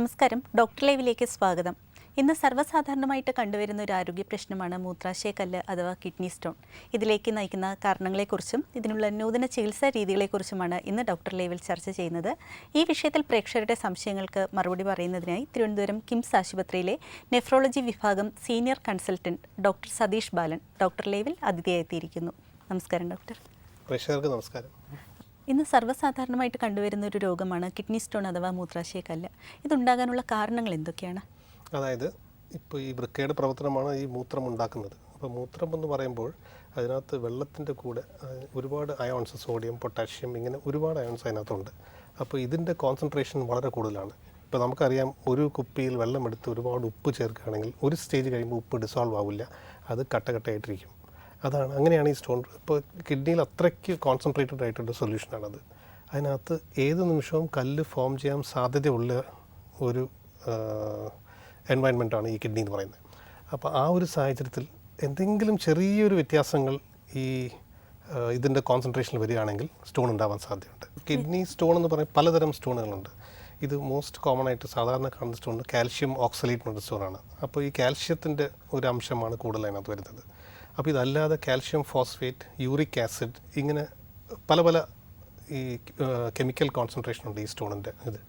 നമസ്കാരം. ഡോക്ടർ ലൈവിലേക്ക് സ്വാഗതം. ഇന്ന് സർവസാധാരണമായിട്ട് കണ്ടുവരുന്ന ഒരു ആരോഗ്യ പ്രശ്നമാണ് മൂത്രാശയക്കല്ല് അഥവാ കിഡ്നി സ്റ്റോൺ. ഇതിലേക്ക് നയിക്കുന്ന കാരണങ്ങളെക്കുറിച്ചും ഇതിനുള്ള നൂതന ചികിത്സാ രീതികളെക്കുറിച്ചുമാണ് ഇന്ന് ഡോക്ടർ ലൈവിൽ ചർച്ച ചെയ്യുന്നത്. ഈ വിഷയത്തിൽ പ്രേക്ഷകരുടെ സംശയങ്ങൾക്ക് മറുപടി പറയുന്നതിനായി തിരുവനന്തപുരം കിംസ് ആശുപത്രിയിലെ നെഫ്രോളജി വിഭാഗം senior consultant doctor Satheesh Balan doctor ലൈവിൽ അതിഥിയായി എത്തിയിരിക്കുന്നു. നമസ്കാരം ഡോക്ടർ. പ്രേക്ഷകർക്ക് നമസ്കാരം. ഇന്ന് സർവസാധാരണമായിട്ട് കണ്ടുവരുന്ന ഒരു രോഗമാണ് കിഡ്നി സ്റ്റോൺ അഥവാ മൂത്രാശയക്കല്ല്. ഇതുണ്ടാകാനുള്ള കാരണങ്ങൾ എന്തൊക്കെയാണ്? അതായത് ഇപ്പോൾ ഈ വൃക്കയുടെ പ്രവർത്തനമാണ് ഈ മൂത്രം ഉണ്ടാക്കുന്നത്. അപ്പോൾ മൂത്രം എന്ന് പറയുമ്പോൾ അതിനകത്ത് വെള്ളത്തിന്റെ കൂടെ ഒരുപാട് അയോൺസ് സോഡിയം പൊട്ടാഷ്യം ഇങ്ങനെ ഒരുപാട് അയോൺസ് അതിനകത്തുണ്ട്. അപ്പോൾ ഇതിന്റെ കോൺസെൻട്രേഷൻ വളരെ കൂടുതലാണ്. ഇപ്പോൾ നമുക്കറിയാം ഒരു കുപ്പിയിൽ വെള്ളം എടുത്ത് ഒരുപാട് ഉപ്പ് ചേർക്കുകയാണെങ്കിൽ ഒരു സ്റ്റേജ് കഴിയുമ്പോൾ ഉപ്പ് ഡിസോൾവ് ആവില്ല. അത് കട്ടകട്ടയായിട്ടിരിക്കും അതാണ്. അങ്ങനെയാണ് ഈ സ്റ്റോൺ ഇപ്പോൾ കിഡ്നിയിൽ അത്രയ്ക്ക് കോൺസെൻട്രേറ്റഡ് ആയിട്ടുള്ള സൊല്യൂഷനാണത് അതിനകത്ത് ഏത് നിമിഷവും കല്ല് ഫോം ചെയ്യാൻ സാധ്യതയുള്ള ഒരു എൻവയൺമെന്റാണ് ഈ കിഡ്നി എന്ന് പറയുന്നത്. അപ്പോൾ ആ ഒരു സാഹചര്യത്തിൽ എന്തെങ്കിലും ചെറിയൊരു വ്യത്യാസങ്ങൾ ഈ ഇതിന്റെ കോൺസെൻട്രേഷനിൽ വരികയാണെങ്കിൽ സ്റ്റോൺ ഉണ്ടാവാൻ സാധ്യതയുണ്ട്. കിഡ്നി സ്റ്റോൺ എന്ന് പറയുന്ന പലതരം സ്റ്റോണുകളുണ്ട്. ഇത് മോസ്റ്റ് കോമൺ ആയിട്ട് സാധാരണ കാണുന്ന സ്റ്റോൺ കാൽഷ്യം ഓക്സലേറ്റ് സ്റ്റോണാണ് അപ്പോൾ ഈ കാൽഷ്യത്തിന്റെ ഒരു അംശമാണ് കൂടുതൽ അതിനകത്ത് വരുന്നത്. അപ്പോൾ ഇതല്ലാതെ കാൽഷ്യം ഫോസ്ഫേറ്റ് യൂറിക് ആസിഡ് ഇങ്ങനെ പല പല ഈ കെമിക്കൽ കോൺസെൻട്രേഷൻ ഉണ്ട് ഈ സ്റ്റോണിന്റെ ഇത്.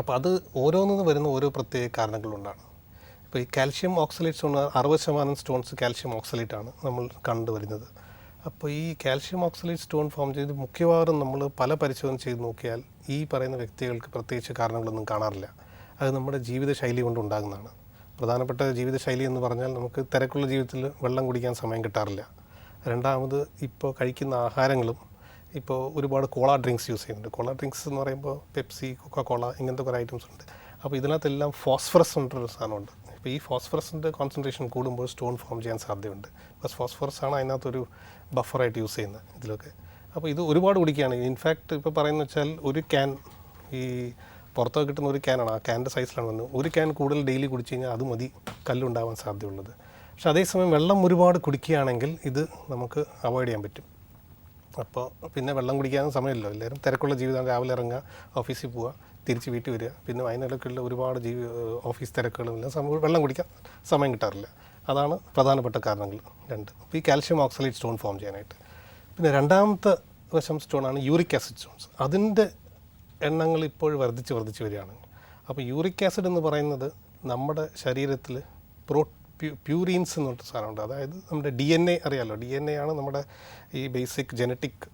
അപ്പോൾ അത് ഓരോന്നിന്ന് വരുന്ന ഓരോ പ്രത്യേക കാരണങ്ങളുണ്ടാണ്. ഇപ്പോൾ ഈ കാൽഷ്യം ഓക്സലേറ്റ് സ്റ്റോൺ അറുപത് ശതമാനം സ്റ്റോൺസ് കാൽഷ്യം ഓക്സലേറ്റ് ആണ് നമ്മൾ കണ്ടുവരുന്നത് അപ്പോൾ ഈ കാൽഷ്യം ഓക്സലേറ്റ് സ്റ്റോൺ ഫോം ചെയ്ത് മിക്കവാറും നമ്മൾ പല പരിശോധന ചെയ്ത് നോക്കിയാൽ ഈ പറയുന്ന വ്യക്തികൾക്ക് പ്രത്യേകിച്ച് കാരണങ്ങളൊന്നും കാണാറില്ല. അത് നമ്മുടെ ജീവിതശൈലി കൊണ്ട് ഉണ്ടാകുന്നതാണ്. പ്രധാനപ്പെട്ട ജീവിതശൈലി എന്ന് പറഞ്ഞാൽ നമുക്ക് തിരക്കുള്ള ജീവിതത്തിൽ വെള്ളം കുടിക്കാൻ സമയം കിട്ടാറില്ല. രണ്ടാമത് ഇപ്പോൾ കഴിക്കുന്ന ആഹാരങ്ങളും ഇപ്പോൾ ഒരുപാട് കോള ഡ്രിങ്ക്സ് യൂസ് ചെയ്യുന്നുണ്ട്. കോള ഡ്രിങ്ക്സ് എന്ന് പറയുമ്പോൾ പെപ്സി കൊക്ക കോള ഇങ്ങനത്തെ കുറേ ഐറ്റംസ് ഉണ്ട്. അപ്പോൾ ഇതിനകത്തെല്ലാം ഫോസ്ഫറസ് എന്നൊരു സാധനമുണ്ട്. ഇപ്പോൾ ഈ ഫോസ്ഫറസിന്റെ കോൺസെൻട്രേഷൻ കൂടുമ്പോൾ സ്റ്റോൺ ഫോം ചെയ്യാൻ സാധ്യതയുണ്ട്. ബസ് ഫോസ്ഫറസ് ആണ് അതിനകത്തൊരു ബഫറായിട്ട് യൂസ് ചെയ്യുന്നത് ഇതിലൊക്കെ. അപ്പോൾ ഇത് ഒരുപാട് കുടിക്കുകയാണ്. ഇൻഫാക്റ്റ് ഇപ്പോൾ പറയുന്നത് വെച്ചാൽ ഒരു ക്യാൻ ഈ പുറത്തൊക്കെ കിട്ടുന്ന ഒരു ക്യാനാണ് ആ ക്യാന്റെ സൈസിലാണ് വന്നത്. ഒരു ക്യാൻ കൂടുതൽ ഡെയിലി കുടിച്ച് കഴിഞ്ഞാൽ അത് മതി കല്ലുണ്ടാവാൻ സാധ്യതയുള്ളത്. പക്ഷേ അതേസമയം വെള്ളം ഒരുപാട് കുടിക്കുകയാണെങ്കിൽ ഇത് നമുക്ക് അവോയ്ഡ് ചെയ്യാൻ പറ്റും. അപ്പോൾ പിന്നെ വെള്ളം കുടിക്കാനും സമയമില്ലല്ലോ. എല്ലാവരും തിരക്കുള്ള ജീവിതം രാവിലെ ഇറങ്ങുക ഓഫീസിൽ പോവുക തിരിച്ച് വീട്ടിൽ വരിക. പിന്നെ വൈകുന്നേരമൊക്കെയുള്ള ഒരുപാട് ജീവി ഓഫീസ് തിരക്കുകളും എല്ലാം വെള്ളം കുടിക്കാൻ സമയം കിട്ടാറില്ല. അതാണ് പ്രധാനപ്പെട്ട കാരണങ്ങൾ രണ്ട്. അപ്പോൾ ഈ കാൽഷ്യം ഓക്സലേറ്റ് സ്റ്റോൺ ഫോം ചെയ്യാനായിട്ട്. പിന്നെ രണ്ടാമത്തെ വശം സ്റ്റോണാണ് യൂറിക് ആസിഡ് സ്റ്റോൺസ് അതിന്റെ എണ്ണങ്ങൾ ഇപ്പോൾ വർദ്ധിച്ച് വർദ്ധിച്ച് വരികയാണ്. അപ്പോൾ യൂറിക് ആസിഡ് എന്ന് പറയുന്നത് നമ്മുടെ ശരീരത്തിൽ പ്രോ പ്യൂ പ്യൂരീൻസ് എന്ന് പറഞ്ഞിട്ട് സാധനമുണ്ട്. അതായത് നമ്മുടെ ഡി എൻ എ അറിയാമല്ലോ ഡി എൻ എ ആണ് നമ്മുടെ ഈ ബേസിക് ജനറ്റിക്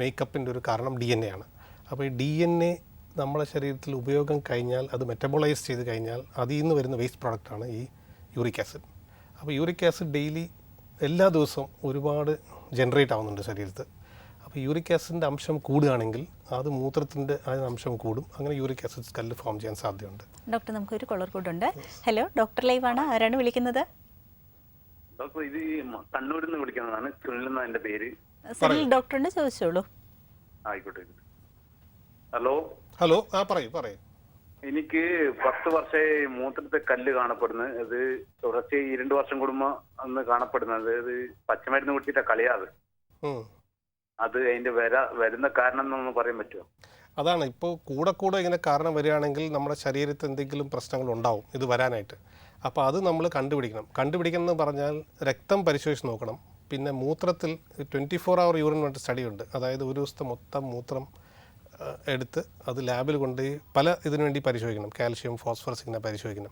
മേക്കപ്പിന്റെ ഒരു കാരണം ഡി എൻ എ ആണ്. അപ്പോൾ ഈ ഡി എൻ എ നമ്മുടെ ശരീരത്തിൽ ഉപയോഗം കഴിഞ്ഞാൽ അത് മെറ്റബോളൈസ് ചെയ്ത് കഴിഞ്ഞാൽ അതിൽ നിന്ന് വരുന്ന വേസ്റ്റ് പ്രോഡക്റ്റാണ് ഈ യൂറിക് ആസിഡ്. അപ്പോൾ യൂറിക് ആസിഡ് ഡെയിലി എല്ലാ ദിവസവും ഒരുപാട് ജനറേറ്റ് ആവുന്നുണ്ട് ശരീരത്ത് അപ്പോൾ യൂറിക് ആസിഡിന്റെ അംശം കൂടുകയാണെങ്കിൽ അത് മൂത്രത്തിന്റെ അതിന് അംശം കൂടും. അങ്ങനെ യൂറിക് ആസിഡ് കല്ല് ഫോം ചെയ്യാൻ സാധ്യതയുണ്ട്. ഡോക്ടർ നമുക്ക് ഒരു കോളർ കൂടെ ഉണ്ട്. ഹലോ ഡോക്ടർ ലൈവ് ആണ് ആരാണ് വിളിക്കുന്നത്? ഡോക്ടർ ഇത് കണ്ണൂരിൽ നിന്ന് വിളിക്കുന്നതാണ്. സുനിൽ എന്റെ പേര്. സുനിൽ ചോദിച്ചോളൂ. ആയിക്കോട്ടെ ഹലോ? ഹലോ ആ പറയൂ പറയൂ. എനിക്ക് പത്ത് വർഷമായി മൂത്രത്തെ കല്ല് കാണപ്പെടുന്നത് അത് തുടർച്ചയായി രണ്ടു വർഷം കൂടുമ്പോ അന്ന് കാണപ്പെടുന്നത്. അത് പച്ചമരുന്ന് കുടിച്ചിട്ടാ കളിയാത്. അത് അതിന്റെ വര വരുന്ന കാരണം എന്നൊന്ന് പറയാൻ പറ്റുമോ? അതാണ്. ഇപ്പോൾ കൂടെ കൂടെ ഇങ്ങനെ കാരണം വരികയാണെങ്കിൽ നമ്മുടെ ശരീരത്തിൽ എന്തെങ്കിലും പ്രശ്നങ്ങൾ ഉണ്ടാവും ഇത് വരാനായിട്ട്. അപ്പോൾ അത് നമ്മൾ കണ്ടുപിടിക്കണം. കണ്ടുപിടിക്കണം എന്ന് പറഞ്ഞാൽ രക്തം പരിശോധിച്ച് നോക്കണം. പിന്നെ മൂത്രത്തിൽ ട്വന്റി ഫോർ അവർ യൂറിൻ വേണ്ട സ്റ്റഡി ഉണ്ട്. അതായത് ഒരു ദിവസത്തെ മൊത്തം മൂത്രം എടുത്ത് അത് ലാബിൽ കൊണ്ടുപോയി പല ഇതിനു വേണ്ടി പരിശോധിക്കണം. കാൽഷ്യം ഫോസ്ഫറസ് ഇങ്ങനെ പരിശോധിക്കണം.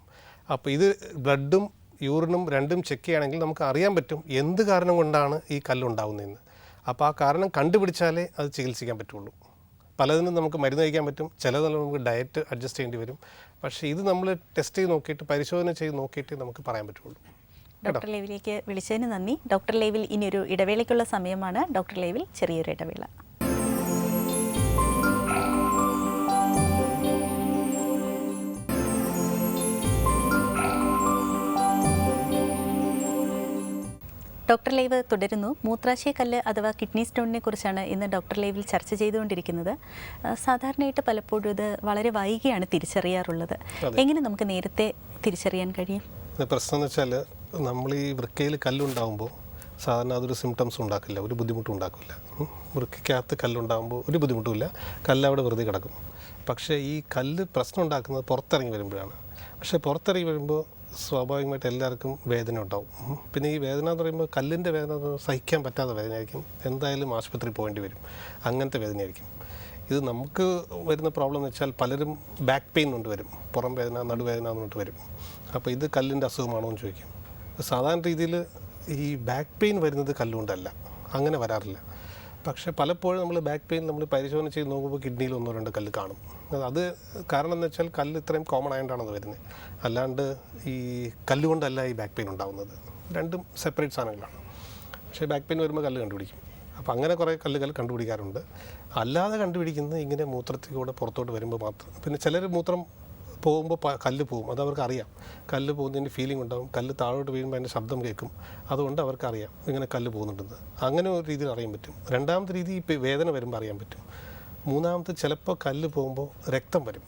അപ്പോൾ ഇത് ബ്ലഡും യൂറിനും രണ്ടും ചെക്ക് ചെയ്യുകയാണെങ്കിൽ നമുക്ക് അറിയാൻ പറ്റും എന്ത് കാരണം കൊണ്ടാണ് ഈ കല്ലുണ്ടാവുന്നതെന്ന് അപ്പോൾ ആ കാരണം കണ്ടുപിടിച്ചാലേ അത് ചികിത്സിക്കാൻ പറ്റുള്ളൂ. പലതിനും നമുക്ക് മരുന്ന് കഴിക്കാൻ പറ്റും ചിലത് നമുക്ക് ഡയറ്റ് അഡ്ജസ്റ്റ് ചെയ്യേണ്ടി വരും. പക്ഷേ ഇത് നമ്മൾ ടെസ്റ്റ് ചെയ്ത് നോക്കിയിട്ട് പരിശോധന ചെയ്ത് നോക്കിയിട്ട് നമുക്ക് പറയാൻ പറ്റുള്ളൂ. ഡോക്ടർ ലൈവിലേക്ക് വിളിച്ചതിന് നന്ദി. ഡോക്ടർ ലൈവിൽ ഇനിയൊരു ഇടവേളയ്ക്കുള്ള സമയമാണ്. ഡോക്ടർ ലൈവിൽ ചെറിയൊരു ഇടവേള. ഡോക്ടർ ലൈവ് തുടരുന്നു. മൂത്രാശയക്കല്ല് അഥവാ കിഡ്നി സ്റ്റോണിനെ കുറിച്ചാണ് ഇന്ന് ഡോക്ടർ ലൈവിൽ ചർച്ച ചെയ്തുകൊണ്ടിരിക്കുന്നത്. സാധാരണയായിട്ട് പലപ്പോഴും ഇത് വളരെ വൈകിയാണ് തിരിച്ചറിയാറുള്ളത്. എങ്ങനെ നമുക്ക് നേരത്തെ തിരിച്ചറിയാൻ കഴിയും? പ്രശ്നം എന്ന് വെച്ചാൽ നമ്മൾ ഈ വൃക്കയിൽ കല്ലുണ്ടാകുമ്പോൾ സാധാരണ അതൊരു സിംറ്റംസ് ഉണ്ടാക്കില്ല ഒരു ബുദ്ധിമുട്ടും ഉണ്ടാക്കില്ല. വൃക്കയ്ക്കകത്ത് കല്ലുണ്ടാകുമ്പോൾ ഒരു ബുദ്ധിമുട്ടുമില്ല. കല്ല് അവിടെ വെറുതെ കിടക്കും. പക്ഷേ ഈ കല്ല് പ്രശ്നം ഉണ്ടാക്കുന്നത് പുറത്തിറങ്ങി വരുമ്പോഴാണ്. പക്ഷേ പുറത്തിറങ്ങി വരുമ്പോൾ സ്വാഭാവികമായിട്ട് എല്ലാവർക്കും വേദന ഉണ്ടാവും. പിന്നെ ഈ വേദന എന്ന് പറയുമ്പോൾ കല്ലിന്റെ വേദന സഹിക്കാൻ പറ്റാത്ത വേദനയായിരിക്കും. എന്തായാലും ആശുപത്രി പോകേണ്ടി വരും. അങ്ങനത്തെ വേദനയായിരിക്കും. ഇത് നമുക്ക് വരുന്ന പ്രോബ്ലം എന്ന് വെച്ചാൽ പലരും ബാക്ക് പെയിൻ കൊണ്ട് വരും. പുറം വേദന നടുവേദന എന്നിട്ട് വരും. അപ്പോൾ ഇത് കല്ലിന്റെ അസുഖമാണോ എന്ന് ചോദിക്കും. സാധാരണ രീതിയിൽ ഈ ബാക്ക് പെയിൻ വരുന്നത് കല്ലുകൊണ്ടല്ല. അങ്ങനെ വരാറില്ല. പക്ഷേ പലപ്പോഴും നമ്മൾ ബാക്ക് പെയിൻ നമ്മൾ പരിശോധന ചെയ്ത് നോക്കുമ്പോൾ കിഡ്നിയിൽ ഒന്നോ രണ്ടോ കല്ല് കാണും. അത് കാരണം എന്ന് വെച്ചാൽ കല്ല് ഇത്രയും കോമൺ ആയതുകൊണ്ടാണ് അത് വരുന്നത് അല്ലാണ്ട് ഈ കല്ലുകൊണ്ടല്ല ഈ ബാക്ക് പെയിൻ ഉണ്ടാകുന്നത് രണ്ടും സെപ്പറേറ്റ് സാധനങ്ങളാണ്. പക്ഷേ ബാക്ക് പെയിൻ വരുമ്പോൾ കല്ല് കണ്ടുപിടിക്കും. അപ്പോൾ അങ്ങനെ കുറേ കല്ലുകൾ കണ്ടുപിടിക്കാറുണ്ട്. അല്ലാതെ കണ്ടുപിടിക്കുന്നത് ഇങ്ങനെ മൂത്രത്തിലൂടെ പുറത്തോട്ട് വരുമ്പോൾ മാത്രം. പിന്നെ ചിലർ മൂത്രം പോകുമ്പോൾ കല്ല് പോകും. അത് അവർക്ക് അറിയാം കല്ല് പോകുന്നതിന്റെ ഫീലിംഗ് ഉണ്ടാവും. കല്ല് താഴോട്ട് വീഴുമ്പോൾ അതിന്റെ ശബ്ദം കേൾക്കും. അതുകൊണ്ട് അവർക്ക് അറിയാം ഇങ്ങനെ കല്ല് പോകുന്നുണ്ടെന്ന്. അങ്ങനെ ഒരു രീതിയിൽ അറിയാൻ പറ്റും. രണ്ടാമത്തെ രീതി ഇപ്പോൾ വേദന വരുമ്പോൾ അറിയാൻ പറ്റും. മൂന്നാമത്തെ ചിലപ്പോൾ കല്ല് പോകുമ്പോൾ രക്തം വരും.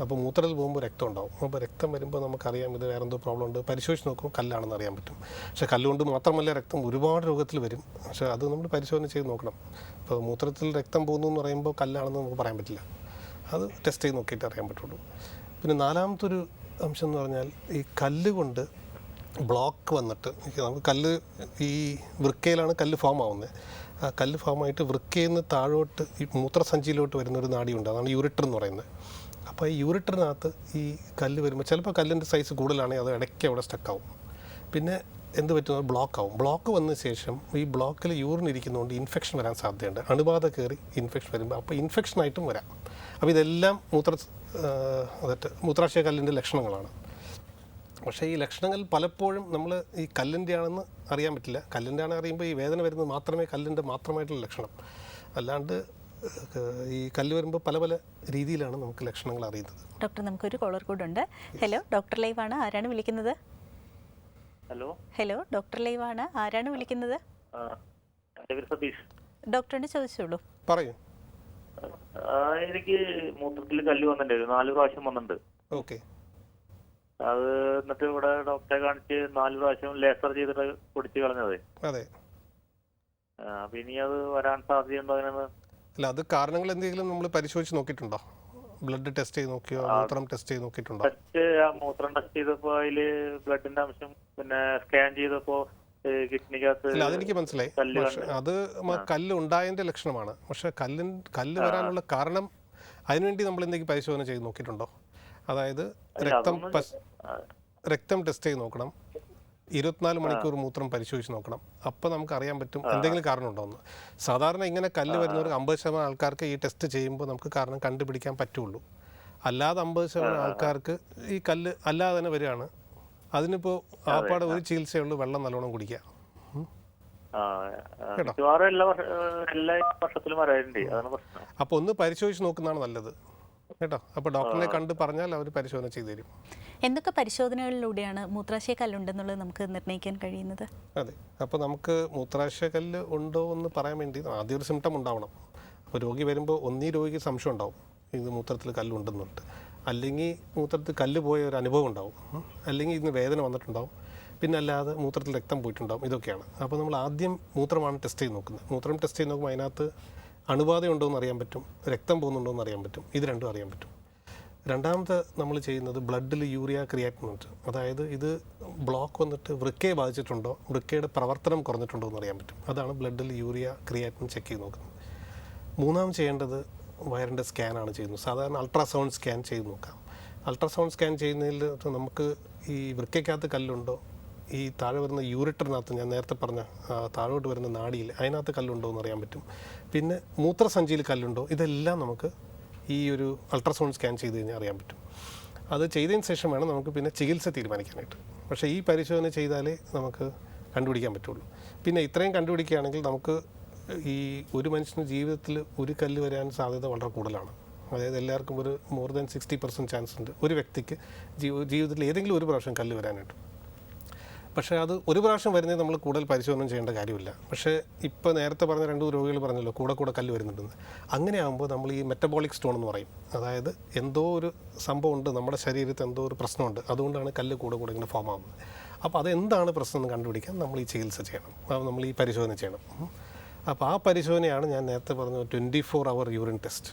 അപ്പോൾ മൂത്രത്തിൽ പോകുമ്പോൾ രക്തം ഉണ്ടാവും. അപ്പോൾ രക്തം വരുമ്പോൾ നമുക്കറിയാം ഇത് വേറെ എന്തോ പ്രോബ്ലം ഉണ്ട്. പരിശോധിച്ച് നോക്കുമ്പോൾ കല്ലാണെന്ന് അറിയാൻ പറ്റും. പക്ഷേ കല്ലുകൊണ്ട് മാത്രമല്ല രക്തം ഒരുപാട് രോഗത്തിൽ വരും. പക്ഷേ അത് നമ്മൾ പരിശോധന ചെയ്ത് നോക്കണം. ഇപ്പോൾ മൂത്രത്തിൽ രക്തം പോകുന്നു എന്ന് പറയുമ്പോൾ കല്ലാണെന്ന് നമുക്ക് പറയാൻ പറ്റില്ല. അത് ടെസ്റ്റ് ചെയ്ത് നോക്കിയിട്ട് അറിയാൻ പറ്റുള്ളൂ. പിന്നെ നാലാമത്തൊരു അംശം എന്ന് പറഞ്ഞാൽ ഈ കല്ല് കൊണ്ട് ബ്ലോക്ക് വന്നിട്ട് നമുക്ക് കല്ല് ഈ വൃക്കയിലാണ് കല്ല് ഫോം ആവുന്നത് ആ കല്ല് ഫോമായിട്ട് വൃക്കയിൽ നിന്ന് താഴോട്ട് ഈ മൂത്രസഞ്ചിയിലോട്ട് വരുന്ന ഒരു നാടിയുണ്ട്. അതാണ് യൂറിറ്റർ എന്ന് പറയുന്നത് അപ്പോൾ ഈ യൂറിറ്ററിനകത്ത് ഈ കല്ല് വരുമ്പോൾ ചിലപ്പോൾ കല്ലിന്റെ സൈസ് കൂടുതലാണെങ്കിൽ അത് ഇടയ്ക്ക് അവിടെ സ്റ്റക്കാവും പിന്നെ എന്ത് പറ്റുന്നത് ബ്ലോക്ക് ആവും. ബ്ലോക്ക് വന്ന ശേഷം ഈ ബ്ലോക്കിൽ യൂറിൻ ഇരിക്കുന്നതുകൊണ്ട് ഇൻഫെക്ഷൻ വരാൻ സാധ്യതയുണ്ട്. അണുബാധ കയറി ഇൻഫെക്ഷൻ വരുമ്പോൾ അപ്പോൾ ഇൻഫെക്ഷനായിട്ടും വരാം. അപ്പോൾ ഇതെല്ലാം മൂത്ര അതൊക്കെ മൂത്രാശയ കല്ലിന്റെ ലക്ഷണങ്ങളാണ്. പക്ഷേ ഈ ലക്ഷണങ്ങൾ പലപ്പോഴും നമ്മൾ ഈ കല്ലിന്റെ ആണെന്ന് അറിയാൻ പറ്റില്ല. കല്ലിന്റെ ആണെന്ന് അറിയുമ്പോൾ ഈ വേദന വരുന്നത് മാത്രമേ കല്ലിന്റെ മാത്രമായിട്ടുള്ള ലക്ഷണം. അല്ലാണ്ട് ഈ കല്ല് വരുമ്പോൾ പല പല രീതിയിലാണ് നമുക്ക് ലക്ഷണങ്ങൾ അറിയുന്നത്. ഡോക്ടർ നമുക്കൊരു കോളർ കൂടെ ഉണ്ട് ഹലോ ഡോക്ടർ ലൈവ് ആണ് ആരാണ് വിളിക്കുന്നത്? ഹലോ. ഹലോ ഡോക്ടർ ലൈവ് ആണ് ആരാണ് വിളിക്കുന്നത്? ഡോക്ടറിന് ചോദിച്ചോളൂ. പറയൂ. എനിക്ക് മൂത്രത്തിൽ കല്ല് വന്നിട്ടുണ്ട്. നാല് പ്രാവശ്യം വന്നിട്ടുണ്ട്. ഓക്കെ. അത് എന്നിട്ട് ഇവിടെ ഡോക്ടറെ കാണിച്ച് നാല് പ്രാവശ്യം ലേസർ ചെയ്തിട്ട് പൊടിച്ച് കളഞ്ഞത്. അതെ. അപ്പൊ ഇനി അത് വരാൻ സാധ്യതയുണ്ടോ അതിനെന്ന് അല്ല അത് കാരണങ്ങൾ എന്തെങ്കിലും നമ്മൾ പരിശോധിച്ച് നോക്കിയിട്ടുണ്ടോ? ബ്ലഡ് ടെസ്റ്റ് ചെയ്ത് നോക്കിയോ? മൂത്രം ടെസ്റ്റ് ചെയ്ത് നോക്കിയിട്ടുണ്ടോ? ടെസ്റ്റ് മൂത്രം ടെസ്റ്റ് ചെയ്തപ്പോ അതിൽ ബ്ലഡിന്റെ അംശം പിന്നെ സ്കാൻ ചെയ്തപ്പോ കിഡ്നിക്കകത്ത് ഇല്ല അതെനിക്ക് മനസ്സിലായി. അത് കല്ല് ഉണ്ടായതിന്റെ ലക്ഷണമാണ്. പക്ഷെ കല്ലിൻ കല്ല് വരാനുള്ള കാരണം അതിനുവേണ്ടി നമ്മൾ എന്തെങ്കിലും പരിശോധന ചെയ്ത് നോക്കിയിട്ടുണ്ടോ? അതായത് രക്തം രക്തം ടെസ്റ്റ് ചെയ്ത് നോക്കണം. ഇരുപത്തിനാല് മണിക്കൂർ മൂത്രം പരിശോധിച്ച് നോക്കണം. അപ്പോൾ നമുക്ക് അറിയാൻ പറ്റും എന്തെങ്കിലും കാരണം ഉണ്ടോ എന്ന് സാധാരണ ഇങ്ങനെ കല്ല് വരുന്നവർക്ക് അമ്പത് ശതമാനം ആൾക്കാർക്ക് ഈ ടെസ്റ്റ് ചെയ്യുമ്പോൾ നമുക്ക് കാരണം കണ്ടുപിടിക്കാൻ പറ്റുള്ളൂ. അല്ലാതെ അമ്പത് ശതമാനം ആൾക്കാർക്ക് ഈ കല്ല് അല്ലാതെ തന്നെ വരികയാണ്. അതിനിപ്പോൾ ആപ്പാടെ ഒരു ചികിത്സയുള്ളൂ വെള്ളം നല്ലോണം കുടിക്കുക. അപ്പൊ മിക്കവാറും എല്ലാ വർഷ എല്ലാ വർഷത്തിലും വരാറുണ്ട്. അതാണ് പ്രശ്നം. അപ്പോൾ ഒന്ന് പരിശോധിച്ച് നോക്കുന്നതാണ് നല്ലത്. കേട്ടോ? അപ്പൊ ഡോക്ടറിനെ കണ്ട് പറഞ്ഞാൽ അവർ പരിശോധന ചെയ്തു തരും. എന്തൊക്കെ പരിശോധനകളിലൂടെയാണ് മൂത്രാശയ കല്ലുണ്ടെന്നുള്ളത് നമുക്ക് നിർണയിക്കാൻ കഴിയുന്നത്? അതെ. അപ്പോൾ നമുക്ക് മൂത്രാശയ കല്ല് ഉണ്ടോ എന്ന് പറയാൻ വേണ്ടി ആദ്യം ഒരു സിംറ്റം ഉണ്ടാവണം. അപ്പോൾ രോഗി വരുമ്പോൾ ഒന്നീ രോഗിക്ക് സംശയം ഉണ്ടാവും. ഇത് മൂത്രത്തിൽ കല്ലുണ്ടെന്നുണ്ട് അല്ലെങ്കിൽ മൂത്രത്തിൽ കല്ല് പോയ ഒരു അനുഭവം ഉണ്ടാവും. അല്ലെങ്കിൽ ഇന്ന് വേദന വന്നിട്ടുണ്ടാവും. പിന്നെ അല്ലാതെ മൂത്രത്തിൽ രക്തം പോയിട്ടുണ്ടാവും. ഇതൊക്കെയാണ്. അപ്പോൾ നമ്മൾ ആദ്യം മൂത്രമാണ് ടെസ്റ്റ് ചെയ്ത് നോക്കുന്നത്. മൂത്രം ടെസ്റ്റ് ചെയ്ത് നോക്കുമ്പോൾ അതിനകത്ത് അണുബാധ ഉണ്ടോ എന്ന് അറിയാൻ പറ്റും. രക്തം പോകുന്നുണ്ടോ എന്ന് അറിയാൻ പറ്റും. ഇത് രണ്ടും അറിയാൻ പറ്റും. രണ്ടാമത്തെ നമ്മൾ ചെയ്യുന്നത് ബ്ലഡിൽ യൂറിയ ക്രിയാറ്റിൻ ഉണ്ട്. അതായത് ഇത് ബ്ലോക്ക് വന്നിട്ട് വൃക്കയെ ബാധിച്ചിട്ടുണ്ടോ വൃക്കയുടെ പ്രവർത്തനം കുറഞ്ഞിട്ടുണ്ടോ എന്ന് അറിയാൻ പറ്റും. അതാണ് ബ്ലഡിൽ യൂറിയ ക്രിയാറ്റിൻ ചെക്ക് ചെയ്ത് നോക്കുന്നത്. മൂന്നാം ചെയ്യേണ്ടത് വയറിന്റെ സ്കാനാണ് ചെയ്യുന്നത്. സാധാരണ അൾട്രാസൗണ്ട് സ്കാൻ ചെയ്ത് നോക്കാം. അൾട്രാസൗണ്ട് സ്കാൻ ചെയ്യുന്നതിൽ നമുക്ക് ഈ വൃക്കയ്ക്കകത്ത് കല്ലുണ്ടോ? ഈ താഴെ വരുന്ന യൂറിറ്ററിനകത്ത് ഞാൻ നേരത്തെ പറഞ്ഞ താഴോട്ട് വരുന്ന നാടിയിൽ അതിനകത്ത് കല്ലുണ്ടോ എന്ന് അറിയാൻ പറ്റും. പിന്നെ മൂത്രസഞ്ചിയിൽ കല്ലുണ്ടോ? ഇതെല്ലാം നമുക്ക് ഈ ഒരു അൾട്രാസൗണ്ട് സ്കാൻ ചെയ്ത് കഴിഞ്ഞാൽ അറിയാൻ പറ്റും. അത് ചെയ്തതിന് ശേഷം വേണം നമുക്ക് പിന്നെ ചികിത്സ തീരുമാനിക്കാനായിട്ട്. പക്ഷേ ഈ പരിശോധന ചെയ്താലേ നമുക്ക് കണ്ടുപിടിക്കാൻ പറ്റുള്ളൂ. പിന്നെ ഇത്രയും കണ്ടുപിടിക്കുകയാണെങ്കിൽ നമുക്ക് ഈ ഒരു മനുഷ്യന് ജീവിതത്തിൽ ഒരു കല്ല് വരാൻ സാധ്യത വളരെ കൂടുതലാണ്. അതായത് എല്ലാവർക്കും ഒരു more than sixty percent chance ഉണ്ട്. ഒരു വ്യക്തിക്ക് ജീവ- ജീവിതത്തിൽ ഏതെങ്കിലും ഒരു പ്രാവശ്യം കല്ല് വരാനായിട്ട്. പക്ഷേ അത് ഒരു പ്രാവശ്യം വരുന്നത് നമ്മൾ കൂടുതൽ പരിശോധന ചെയ്യേണ്ട കാര്യമില്ല. പക്ഷേ ഇപ്പോൾ നേരത്തെ പറഞ്ഞ രണ്ട് രോഗികൾ പറഞ്ഞല്ലോ കൂടെ കൂടെ കല്ല് വരുന്നുണ്ടെന്ന്. അങ്ങനെ ആകുമ്പോൾ നമ്മൾ ഈ മെറ്റബോളിക് സ്റ്റോൺ എന്ന് പറയും. അതായത് എന്തോ ഒരു സംഭവം ഉണ്ട് നമ്മുടെ ശരീരത്തിൽ എന്തോ ഒരു പ്രശ്നമുണ്ട് അതുകൊണ്ടാണ് കല്ല് കൂടെ കൂടെ ഇങ്ങനെ ഫോം ആകുന്നത് അപ്പോൾ അതെന്താണ് പ്രശ്നം എന്ന് കണ്ടുപിടിക്കാൻ നമ്മൾ ഈ ചികിത്സ ചെയ്യണം. നമ്മൾ ഈ പരിശോധന ചെയ്യണം. അപ്പോൾ ആ പരിശോധനയാണ് ഞാൻ നേരത്തെ പറഞ്ഞ twenty four hour urine test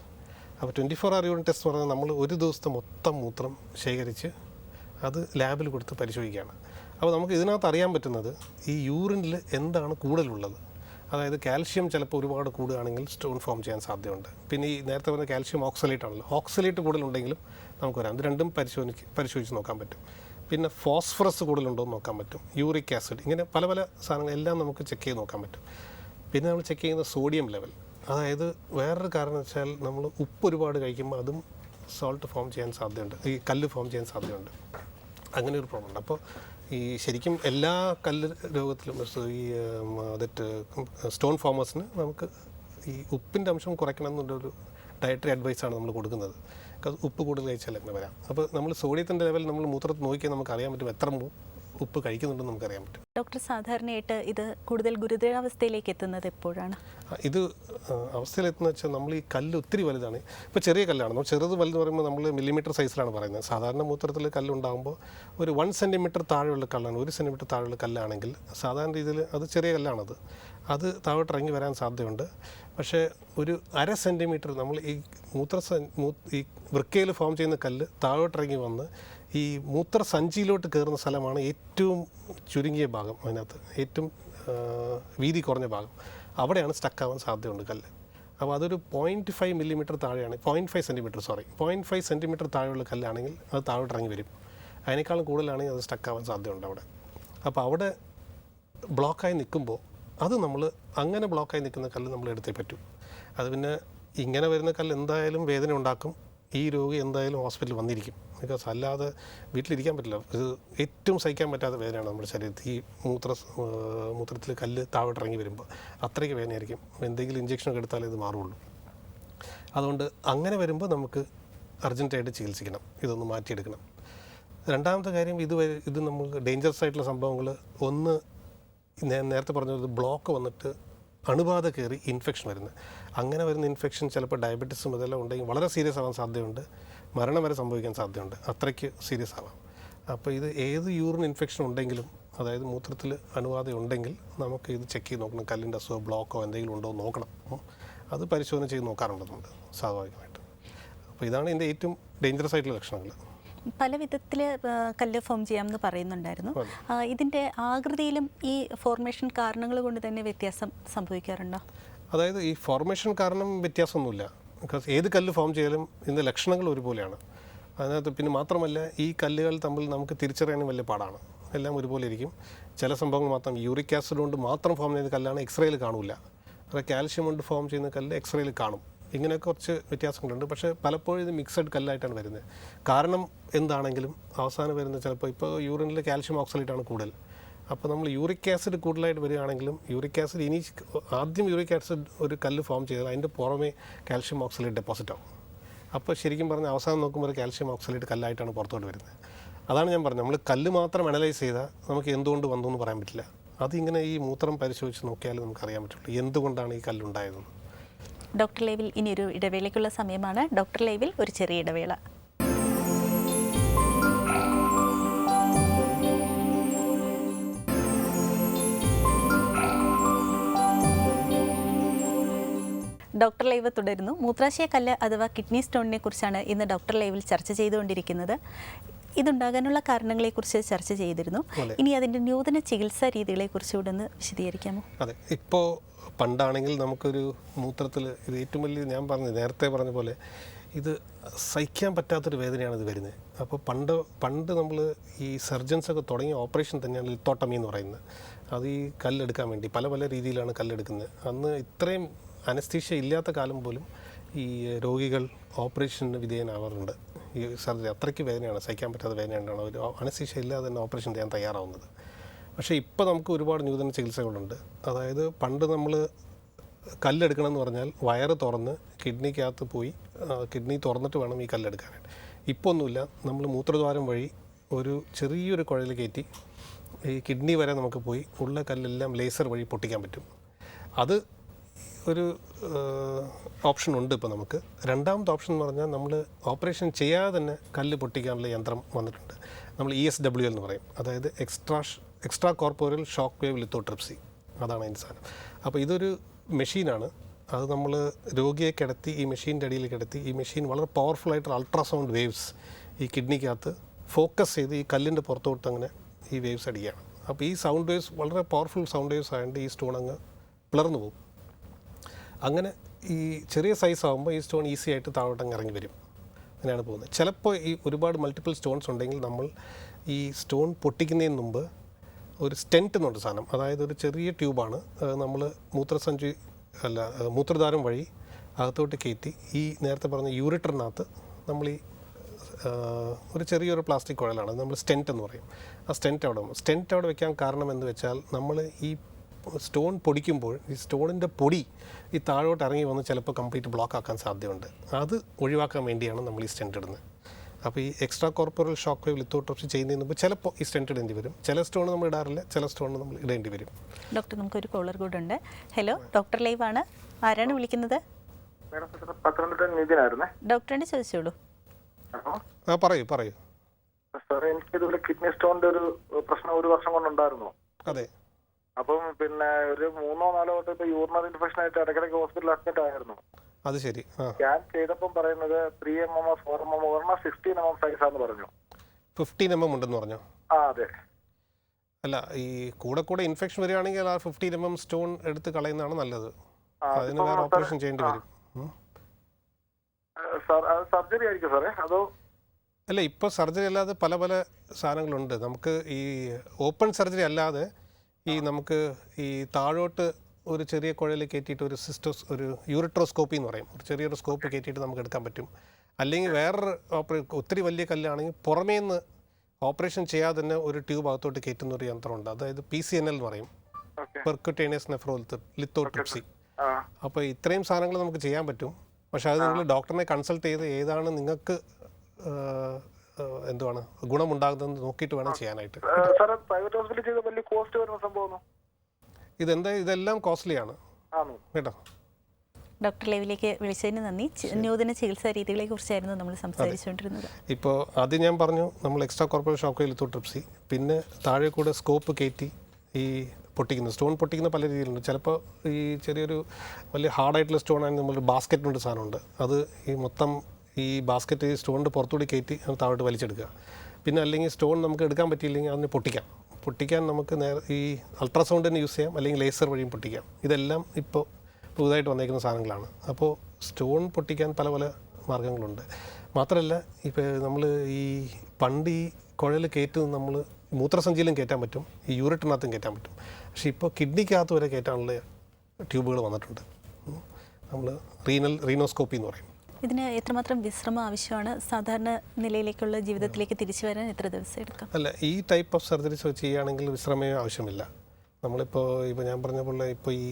അപ്പോൾ twenty four hour urine test പറഞ്ഞാൽ നമ്മൾ ഒരു ദിവസത്തെ മൊത്തം മൂത്രം ശേഖരിച്ച് അത് ലാബിൽ കൊടുത്ത് പരിശോധിക്കുകയാണ്. അപ്പോൾ നമുക്ക് ഇതിനകത്ത് അറിയാൻ പറ്റുന്നത് ഈ യൂറിനിൽ എന്താണ് കൂടുതലുള്ളത്? അതായത് കാൽഷ്യം ചിലപ്പോൾ ഒരുപാട് കൂടുകയാണെങ്കിൽ സ്റ്റോൺ ഫോം ചെയ്യാൻ സാധ്യതയുണ്ട്. പിന്നെ ഈ നേരത്തെ പറഞ്ഞ കാൽഷ്യം ഓക്സലേറ്റ് ആണല്ലോ. ഓക്സലേറ്റ് കൂടുതലുണ്ടെങ്കിലും നമുക്ക് വരാം. ഇത് രണ്ടും പരിശോധിക്ക് പരിശോധിച്ച് നോക്കാൻ പറ്റും. പിന്നെ ഫോസ്ഫറസ് കൂടുതലുണ്ടോ എന്ന് നോക്കാൻ പറ്റും. യൂറിക് ആസിഡ് ഇങ്ങനെ പല പല സാധനങ്ങൾ എല്ലാം നമുക്ക് ചെക്ക് ചെയ്ത് നോക്കാൻ പറ്റും. പിന്നെ നമ്മൾ ചെക്ക് ചെയ്യുന്ന സോഡിയം ലെവൽ അതായത് വേറൊരു കാരണം വെച്ചാൽ നമ്മൾ ഉപ്പ് ഒരുപാട് കഴിക്കുമ്പോൾ അതും സോൾട്ട് ഫോം ചെയ്യാൻ സാധ്യതയുണ്ട്. ഈ കല്ല് ഫോം ചെയ്യാൻ സാധ്യതയുണ്ട്. അങ്ങനെ ഒരു പ്രോബ്ലം ഉണ്ട്. അപ്പോൾ ഈ ശരിക്കും എല്ലാ കല്ല് രോഗത്തിലും ഈ അതിട്ട് സ്റ്റോൺ ഫോമേഴ്സിന് നമുക്ക് ഈ ഉപ്പിന്റെ അംശം കുറയ്ക്കണം എന്നുള്ളൊരു ഡയറ്ററി അഡ്വൈസാണ് നമ്മൾ കൊടുക്കുന്നത്. ഉപ്പ് കൂടുതൽ കഴിച്ചാൽ അങ്ങനെ വരാം. അപ്പോൾ നമ്മൾ സോഡിയത്തിന്റെ ലെവൽ നമ്മൾ മൂത്രത്തിൽ നോക്കിയാൽ നമുക്ക് അറിയാൻ പറ്റും എത്ര ഉപ്പ് കഴിക്കുന്നുണ്ടെന്ന് നമുക്കറിയാൻ പറ്റും. ഡോക്ടർ സാധാരണയായിട്ട് ഇത് കൂടുതൽ ഗുരുതരാവസ്ഥയിലേക്ക് എത്തുന്നത് എപ്പോഴാണ്? ഇത് അവസ്ഥയിലെത്തുന്ന വെച്ചാൽ നമ്മൾ ഈ കല്ല് ഒത്തിരി വലുതാണ്. ഇപ്പോൾ ചെറിയ കല്ലാണ്. നമ്മൾ ചെറുത് വലുത് പറയുമ്പോൾ നമ്മൾ മില്ലിമീറ്റർ സൈസിലാണ് പറയുന്നത്. സാധാരണ മൂത്രത്തിൽ കല്ലുണ്ടാകുമ്പോൾ ഒരു വൺ സെന്റിമീറ്റർ താഴെയുള്ള കല്ലാണ് ഒരു സെന്റിമീറ്റർ താഴെയുള്ള കല്ലാണെങ്കിൽ സാധാരണ രീതിയിൽ അത് ചെറിയ കല്ലാണത്. അത് താഴോട്ട് ഇറങ്ങി വരാൻ സാധ്യതയുണ്ട്. പക്ഷേ ഒരു അര സെന്റിമീറ്റർ നമ്മൾ ഈ മൂത്ര ഈ വൃക്കയിൽ ഫോം ചെയ്യുന്ന കല്ല് താഴോട്ടിറങ്ങി വന്ന് ഈ മൂത്രസഞ്ചിയിലോട്ട് കയറുന്ന സ്ഥലമാണ് ഏറ്റവും ചുരുങ്ങിയ ഭാഗം അതിനകത്ത്. ഏറ്റവും വീതി കുറഞ്ഞ ഭാഗം. അവിടെയാണ് സ്റ്റക്ക് ആവാൻ സാധ്യതയുണ്ട് കല്ല്. അപ്പോൾ അതൊരു പോയിന്റ് ഫൈവ് മില്ലിമീറ്റർ താഴെയാണ്. Point five centimetre sorry point five centimetre താഴെയുള്ള കല്ലാണെങ്കിൽ അത് താഴോട്ട് ഇറങ്ങി വരും. അതിനേക്കാളും കൂടുതലാണെങ്കിൽ അത് സ്റ്റക്ക് ആവാൻ സാധ്യതയുണ്ട് അവിടെ. അപ്പോൾ അവിടെ ബ്ലോക്കായി നിൽക്കുമ്പോൾ അത് നമ്മൾ അങ്ങനെ ബ്ലോക്കായി നിൽക്കുന്ന കല്ല് നമ്മൾ എടുത്തേ പറ്റൂ. അത് പിന്നെ ഇങ്ങനെ വരുന്ന കല്ല് എന്തായാലും വേദന ഉണ്ടാക്കും. ഈ രോഗി എന്തായാലും ഹോസ്പിറ്റലിൽ വന്നിരിക്കും. ബിക്കോസ് അല്ലാതെ വീട്ടിലിരിക്കാൻ പറ്റില്ല. ഇത് ഏറ്റവും സഹിക്കാൻ പറ്റാത്ത വേദനയാണ് നമ്മുടെ ശരീരത്തിൽ. ഈ മൂത്ര മൂത്രത്തിൽ കല്ല് താവിട്ടിറങ്ങി വരുമ്പോൾ അത്രയ്ക്ക് വേദനയായിരിക്കും. എന്തെങ്കിലും ഇഞ്ചക്ഷനൊക്കെ എടുത്താലേ ഇത് മാറുള്ളൂ. അതുകൊണ്ട് അങ്ങനെ വരുമ്പോൾ നമുക്ക് അർജന്റായിട്ട് ചികിത്സിക്കണം. ഇതൊന്ന് മാറ്റിയെടുക്കണം. രണ്ടാമത്തെ കാര്യം ഇത് ഇത് നമുക്ക് ഡേഞ്ചറസ് ആയിട്ടുള്ള സംഭവങ്ങൾ ഒന്ന് നേരത്തെ പറഞ്ഞത് ബ്ലോക്ക് വന്നിട്ട് അണുബാധ കയറി ഇൻഫെക്ഷൻ വരുന്നത്. അങ്ങനെ വരുന്ന ഇൻഫെക്ഷൻ ചിലപ്പോൾ ഡയബറ്റിസ് മുതലെല്ലാം ഉണ്ടെങ്കിൽ വളരെ സീരിയസ് ആവാൻ സാധ്യതയുണ്ട്. മരണം വരെ സംഭവിക്കാൻ സാധ്യതയുണ്ട്. അത്രയ്ക്ക് സീരിയസ് ആവാം. അപ്പോൾ ഇത് ഏത് യൂറിൻ ഇൻഫെക്ഷൻ ഉണ്ടെങ്കിലും അതായത് മൂത്രത്തിൽ അണുബാധ ഉണ്ടെങ്കിൽ നമുക്ക് ഇത് ചെക്ക് ചെയ്ത് നോക്കണം. കല്ലിന്റെ അസുഖം ബ്ലോക്കോ എന്തെങ്കിലും ഉണ്ടോ നോക്കണം. അത് പരിശോധന ചെയ്ത് നോക്കാറുണ്ടെന്നുണ്ട് സ്വാഭാവികമായിട്ട്. അപ്പോൾ ഇതാണ് ഇതിന്റെ ഏറ്റവും ഡേഞ്ചറസ് ആയിട്ടുള്ള ലക്ഷണങ്ങൾ. പല വിധത്തിൽ കല്ല് ഫോം ചെയ്യാമെന്ന് പറയുന്നുണ്ടായിരുന്നു. ഇതിന്റെ ആകൃതിയിലും ഈ ഫോർമേഷൻ കാരണങ്ങൾ കൊണ്ട് തന്നെ വ്യത്യാസം സംഭവിക്കാറുണ്ടോ? അതായത് ഈ ഫോർമേഷൻ കാരണം വ്യത്യാസമൊന്നുമില്ല. ബിക്കോസ് ഏത് കല്ല് ഫോം ചെയ്താലും ഇതിന്റെ ലക്ഷണങ്ങൾ ഒരുപോലെയാണ്. അതിനകത്ത് പിന്നെ മാത്രമല്ല ഈ കല്ലുകൾ തമ്മിൽ നമുക്ക് തിരിച്ചറിയാനും വലിയ പാടാണ്. എല്ലാം ഒരുപോലെ ഇരിക്കും. ചില സംഭവങ്ങൾ മാത്രം യൂറിക് ആസിഡ് കൊണ്ട് മാത്രം ഫോം ചെയ്യുന്ന കല്ലാണ് എക്സ്റേയിൽ കാണില്ല അത് കാൽഷ്യം കൊണ്ട് ഫോം ചെയ്യുന്ന കല്ല് എക്സ്റേയിൽ കാണും. ഇങ്ങനെ കുറച്ച് വ്യത്യാസങ്ങളുണ്ട്. പക്ഷേ പലപ്പോഴും ഇത് മിക്സഡ് കല്ലായിട്ടാണ് വരുന്നത്. കാരണം എന്താണെങ്കിലും അവസാനം വരുന്ന ചിലപ്പോൾ ഇപ്പോൾ യൂറിനിൽ കാൽഷ്യം ആണ് കൂടുതൽ. അപ്പോൾ നമ്മൾ യൂറിക് ആസിഡ് കൂടുതലായിട്ട് വരികയാണെങ്കിലും യൂറിക് ആസിഡ് ഇനി ആദ്യം യൂറിക് ആസിഡ് ഒരു കല്ല് ഫോം ചെയ്താൽ അതിന്റെ പുറമേ കാൽഷ്യം ഓക്സലേറ്റ് ഡെപ്പോസിറ്റ് ആവും. അപ്പോൾ ശരിക്കും പറഞ്ഞാൽ അവസാനം നോക്കുമ്പോൾ കാൽഷ്യം ഓക്സലേറ്റ് കല്ലായിട്ടാണ് പുറത്തോട്ട് വരുന്നത്. അതാണ് ഞാൻ പറഞ്ഞത്. നമ്മൾ കല്ല് മാത്രം അനലൈസ് ചെയ്താൽ നമുക്ക് എന്തുകൊണ്ട് വന്നു എന്ന് പറയാൻ പറ്റില്ല. അതിങ്ങനെ ഈ മൂത്രം പരിശോധിച്ച് നോക്കിയാലേ നമുക്കറിയാൻ പറ്റുള്ളൂ. എന്തുകൊണ്ടാണ് ഈ കല്ലുണ്ടായതെന്ന് ഡോക്ടർ ലേവിൽ ഇനി ഒരു ഇടവേളയ്ക്കുള്ള സമയമാണ്. ഡോക്ടർ ലേവിൽ ഒരു ചെറിയ ഇടവേള. ഡോക്ടർ ലൈവ് തുടരുന്നു. മൂത്രാശയ കല്ല് അഥവാ കിഡ്നി സ്റ്റോണിനെ കുറിച്ചാണ് ഇന്ന് ഡോക്ടർ ലൈവിൽ ചർച്ച ചെയ്തുകൊണ്ടിരിക്കുന്നത്. ഇതുണ്ടാകാനുള്ള കാരണങ്ങളെക്കുറിച്ച് ചർച്ച ചെയ്തിരുന്നു. ഇനി അതിന്റെ നൂതന ചികിത്സാ രീതികളെക്കുറിച്ച് കൂടെ ഒന്ന് വിശദീകരിക്കാമോ? അതെ. ഇപ്പോൾ പണ്ടാണെങ്കിൽ നമുക്കൊരു മൂത്രത്തിൽ ഇത് ഏറ്റവും വലിയ ഞാൻ പറഞ്ഞു നേരത്തെ പറഞ്ഞ പോലെ ഇത് സഹിക്കാൻ പറ്റാത്തൊരു വേദനയാണ് ഇത് വരുന്നത്. അപ്പോൾ പണ്ട് പണ്ട് നമ്മൾ ഈ സർജൻസ് ഒക്കെ തുടങ്ങിയ ഓപ്പറേഷൻ തന്നെയാണ് ലിത്തോട്ടമി എന്ന് പറയുന്നത്. അത് ഈ കല്ലെടുക്കാൻ വേണ്ടി പല പല രീതിയിലാണ് കല്ലെടുക്കുന്നത്. അന്ന് ഇത്രയും അനസ്തീഷ്യ ഇല്ലാത്ത കാലം പോലും ഈ രോഗികൾ ഓപ്പറേഷന് വിധേയനാവാറുണ്ട്. ഈ സർജറി അത്രയ്ക്ക് വേദനയാണ് സഹിക്കാൻ പറ്റാത്ത വേദനയാണ് അവർ അനസ്തീഷ്യ ഇല്ലാതെ തന്നെ ഓപ്പറേഷൻ ചെയ്യാൻ തയ്യാറാവുന്നത്. പക്ഷേ ഇപ്പോൾ നമുക്ക് ഒരുപാട് നൂതന ചികിത്സകളുണ്ട്. അതായത് പണ്ട് നമ്മൾ കല്ലെടുക്കണം എന്ന് പറഞ്ഞാൽ വയറ് തുറന്ന് കിഡ്നിക്കകത്ത് പോയി കിഡ്നി തുറന്നിട്ട് വേണം ഈ കല്ലെടുക്കാനായിട്ട്. ഇപ്പോൾ ഒന്നുമില്ല. നമ്മൾ മൂത്രദ്വാരം വഴി ഒരു ചെറിയൊരു കുഴൽ കയറ്റി ഈ കിഡ്നി വരെ നമുക്ക് പോയി ഉള്ള കല്ലെല്ലാം ലേസർ വഴി പൊട്ടിക്കാൻ പറ്റും. അത് ഒരു ഓപ്ഷൻ ഉണ്ട് ഇപ്പോൾ നമുക്ക്. രണ്ടാമത്തെ ഓപ്ഷൻ എന്ന് പറഞ്ഞാൽ നമ്മൾ ഓപ്പറേഷൻ ചെയ്യാതെ തന്നെ കല്ല് പൊട്ടിക്കാനുള്ള യന്ത്രം വന്നിട്ടുണ്ട്. നമ്മൾ ഇ എസ് ഡബ്ല്യു എന്ന് പറയും. അതായത് extra extra corporeal shock wave lithotripsy അതാണ് അതിന്റെ സാധനം. അപ്പോൾ ഇതൊരു മെഷീനാണ്. അത് നമ്മൾ രോഗിയെ കിടത്തി ഈ മെഷീന്റെ അടിയിൽ കിടത്തി ഈ മെഷീൻ വളരെ പവർഫുൾ ആയിട്ടുള്ള അൾട്രാസൗണ്ട് വേവ്സ് ഈ കിഡ്നിക്കകത്ത് ഫോക്കസ് ചെയ്ത് ഈ കല്ലിന്റെ പുറത്തോട്ട് അങ്ങനെ ഈ വേവ്സ് അടിക്കുകയാണ്. അപ്പോൾ ഈ സൗണ്ട് വേവ്സ് വളരെ പവർഫുൾ സൗണ്ട് വേവ്സ് ആയതുകൊണ്ട് ഈ സ്റ്റോൺ അങ്ങ് പിളർന്നു പോകും. അങ്ങനെ ഈ ചെറിയ സൈസ് ആകുമ്പോൾ ഈ സ്റ്റോൺ ഈസി ആയിട്ട് താഴോട്ടങ്ങ് ഇറങ്ങി വരും. അങ്ങനെയാണ് പോകുന്നത്. ചിലപ്പോൾ ഈ ഒരുപാട് മൾട്ടിപ്പിൾ സ്റ്റോൺസ് ഉണ്ടെങ്കിൽ നമ്മൾ ഈ സ്റ്റോൺ പൊട്ടിക്കുന്നതിന് മുമ്പ് ഒരു സ്റ്റെന്റ് എന്നുണ്ട് സാധനം. അതായത് ഒരു ചെറിയ ട്യൂബാണ്. നമ്മൾ മൂത്രസഞ്ചി അല്ല മൂത്രധാരം വഴി അകത്തോട്ട് കയറ്റി ഈ നേരത്തെ പറഞ്ഞ യൂറിറ്ററിനകത്ത് നമ്മൾ ഈ ഒരു ചെറിയൊരു പ്ലാസ്റ്റിക് കുഴലാണ്. നമ്മൾ സ്റ്റെന്റ് എന്ന് പറയും. ആ സ്റ്റെന്റ് അവിടെ സ്റ്റെന്റ് അവിടെ വെക്കാൻ കാരണം എന്ന് വെച്ചാൽ നമ്മൾ ഈ സ്റ്റോൺ പൊടിക്കുമ്പോൾ ഈ സ്റ്റോണിന്റെ പൊടി ഈ താഴോട്ട് ഇറങ്ങി വന്ന് ചിലപ്പോൾ കംപ്ലീറ്റ് ബ്ലോക്ക് ആക്കാൻ സാധ്യതയുണ്ട്. അത് ഒഴിവാക്കാൻ വേണ്ടിയാണ് നമ്മൾ ഈ സ്റ്റെന്റ് ഇടുന്നത്. അപ്പോൾ ഈ extra corporeal shock wave lithotripsy ചെയ്യുന്നതിന് മുമ്പ് ചിലപ്പോൾ ഈ സ്റ്റെന്റ് ഇടേണ്ടി വരും. ചില സ്റ്റോൺ നമ്മൾ ഇടാറില്ല ചില സ്റ്റോൺ നമ്മൾ ഇടേണ്ടി വരും. ഡോക്ടർ നമുക്കൊരു കോളർ കൂടെ ഉണ്ട്. ഹലോ ഡോക്ടർ ലൈവ് ആണ്. ആരാണ് വിളിക്കുന്നത്? ഡോക്ടറിനെ ചോദിച്ചോളൂ. ആ പറയൂ പറയൂ. സാറേ എനിക്ക് ഇതുപോലെ കിഡ്നി സ്റ്റോണിന്റെ ഒരു പ്രശ്നം ഒരു വർഷം കൊണ്ടുണ്ടായിരുന്നു. അതെ. അപ്പം പിന്നെ ഒരു മൂന്നോ നാലോ വട്ടം ഇപ്പൊ യൂറിനറി ഇൻഫെക്ഷൻ ആയിട്ട് ഇടയ്ക്കിടയ്ക്ക് ഹോസ്പിറ്റലിൽ അഡ്മിറ്റ് ആയിരുന്നു. അത് ശരി. സ്കാൻ ചെയ്തപ്പം പറയുന്നത് three M M four M M ഒരെണ്ണം സിക്സ്റ്റീൻ എം എം സൈസാന്ന് പറഞ്ഞു. ഫിഫ്റ്റീൻ എം എം ഉണ്ടെന്ന് പറഞ്ഞു? ആ അതെ. അല്ല ഈ കൂടെ കൂടെ ഇൻഫെക്ഷൻ വരികയാണെങ്കിൽ ആ ഫിഫ്റ്റീൻ എം എം സ്റ്റോൺ എടുത്ത് കളയുന്നതാണ് നല്ലത്. അതിന് വേറെ ഓപ്പറേഷൻ ചെയ്യേണ്ടി വരും. സർജറി ആയിരിക്കും സാറേ? അതോ അല്ല ഇപ്പോൾ സർജറി അല്ലാതെ പല പല സാധനങ്ങളുണ്ട്. നമുക്ക് ഈ ഓപ്പൺ സർജറി അല്ലാതെ ഈ നമുക്ക് ഈ താഴോട്ട് ഒരു ചെറിയ കുഴൽ കയറ്റിയിട്ട് ഒരു സിസ്റ്റോസ് ഒരു യൂറിട്രോസ്കോപ്പി എന്ന് പറയും. ഒരു ചെറിയൊരു സ്കോപ്പ് കയറ്റിയിട്ട് നമുക്ക് എടുക്കാൻ പറ്റും. അല്ലെങ്കിൽ വേറൊരു ഓപ്പറേ ഒത്തിരി വലിയ കല്ലാണെങ്കിൽ പുറമേ നിന്ന് ഓപ്പറേഷൻ ചെയ്യാതെ തന്നെ ഒരു ട്യൂബ് അകത്തോട്ട് കയറ്റുന്ന ഒരു യന്ത്രമുണ്ട്. അതായത് പി സി എൻ എൽ എന്ന് പറയും. പെർക്കുട്ടേനിയസ് നെഫ്രോ ലിത്തോട്രിപ്സി അപ്പോൾ ഇത്രയും സാധനങ്ങൾ നമുക്ക് ചെയ്യാൻ പറ്റും. പക്ഷേ അത് നിങ്ങൾ ഡോക്ടറിനെ കൺസൾട്ട് ചെയ്ത് ഏതാണ് നിങ്ങൾക്ക് എന്തുവാണ് ഗുണമുണ്ടാകുന്നത് നോക്കിയിട്ട് വേണം ചെയ്യാനായിട്ട്. പ്രൈവറ്റ് ഹോസ്പിറ്റലിൽ ചെയ്ത വലിയ കോസ്റ്റ് വരുന്ന സംഭവം ഇതെന്താ? ഇതെല്ലാം കോസ്റ്റ്ലിയാണ് ആണോ. കേട്ടോ? ഡോക്ടർ ലേവിലേക്ക് വിളിച്ചതിന് നന്ദി. നൂതന ചികിത്സാ രീതികളെ കുറിച്ചായിരുന്നു നമ്മൾ സംസാരിച്ചുകൊണ്ടിരുന്നത്. ഇപ്പോൾ ആദ്യം ഞാൻ പറഞ്ഞു നമ്മൾ എക്സ്ട്രാ കോർപ്പറൽ ഷോക്ക് ലിത്തോട്രിപ്സി പിന്നെ താഴെ കൂടെ സ്കോപ്പ് കയറ്റി ഈ പൊട്ടിക്കുന്നത് സ്റ്റോൺ പൊട്ടിക്കുന്ന പല രീതിയിലുണ്ട്. ചിലപ്പോൾ ഈ ചെറിയൊരു വലിയ ഹാർഡായിട്ടുള്ള സ്റ്റോൺ ആണെങ്കിൽ നമ്മൾ ബാസ്ക്കറ്റിനൊരു സാധനമുണ്ട്. അത് ഈ മൊത്തം ഈ ബാസ്ക്കറ്റ് ഈ സ്റ്റോണിന്റെ പുറത്തുകൂടി കയറ്റി അത് താഴോട്ട് വലിച്ചെടുക്കുക. പിന്നെ അല്ലെങ്കിൽ സ്റ്റോൺ നമുക്ക് എടുക്കാൻ പറ്റിയില്ലെങ്കിൽ അതിന് പൊട്ടിക്കാം. പൊട്ടിക്കാൻ നമുക്ക് നേരെ ഈ അൾട്രാസൗണ്ടിന് യൂസ് ചെയ്യാം അല്ലെങ്കിൽ ലേസർ വഴിയും പൊട്ടിക്കാം. ഇതെല്ലാം ഇപ്പോൾ പുതുതായിട്ട് വന്നേക്കുന്ന സാധനങ്ങളാണ്. അപ്പോൾ സ്റ്റോൺ പൊട്ടിക്കാൻ പല പല മാർഗങ്ങളുണ്ട്. മാത്രമല്ല ഇപ്പോൾ നമ്മൾ ഈ പണ്ട് ഈ കുഴൽ കയറ്റ് നമ്മൾ മൂത്രസഞ്ചിയിലും കയറ്റാൻ പറ്റും ഈ യൂറിറ്റിനകത്തും കയറ്റാൻ പറ്റും. പക്ഷേ ഇപ്പോൾ കിഡ്നിക്കകത്ത് വരെ കയറ്റാനുള്ള ട്യൂബുകൾ വന്നിട്ടുണ്ട്. നമ്മൾ റീനൽ റീനോസ്കോപ്പി എന്ന് പറയും. ഇതിന് എത്രമാത്രം വിശ്രമം ആവശ്യമാണ് സാധാരണ നിലയിലേക്കുള്ള ജീവിതത്തിലേക്ക് തിരിച്ചു വരാൻ എത്ര ദിവസം എടുക്കാം? അല്ല ഈ ടൈപ്പ് ഓഫ് സർജറീസ് വെച്ച് ചെയ്യുകയാണെങ്കിൽ വിശ്രമേ ആവശ്യമില്ല. നമ്മളിപ്പോൾ ഇപ്പോൾ ഞാൻ പറഞ്ഞ പോലെ ഇപ്പോൾ ഈ